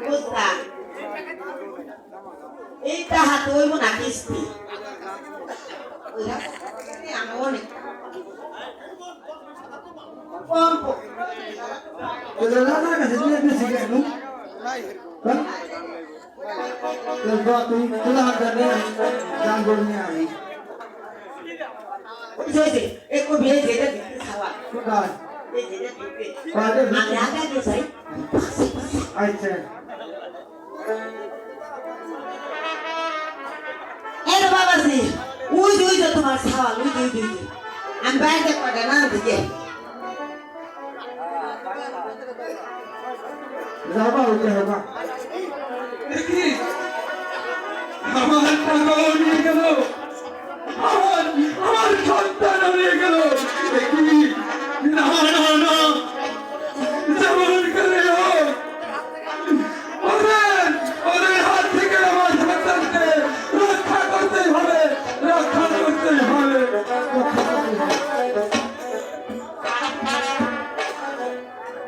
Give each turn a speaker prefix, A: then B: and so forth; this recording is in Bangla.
A: বুঝলা এই টাহাতে হইব না কিস্তি। আমি অনেক কম প-
B: তোদের রাজার কাছে তুই বেশি কেন হ্যাঁ? তোর বাপ তুই তোলা হাত ধরে দাম করে নিয়ে আনি
A: ওই যে, ওই যে, এই কবি এই যে, এটা বিক্রি খাওয়া।
B: আচ্ছা।
A: এই রে বাবাজি, ওই দুই তো তোমার ছাওয়াল, ওই দুই দুই। আমি বাইরে কটা না দিকে
B: যাবা হইতে হবে
C: আমার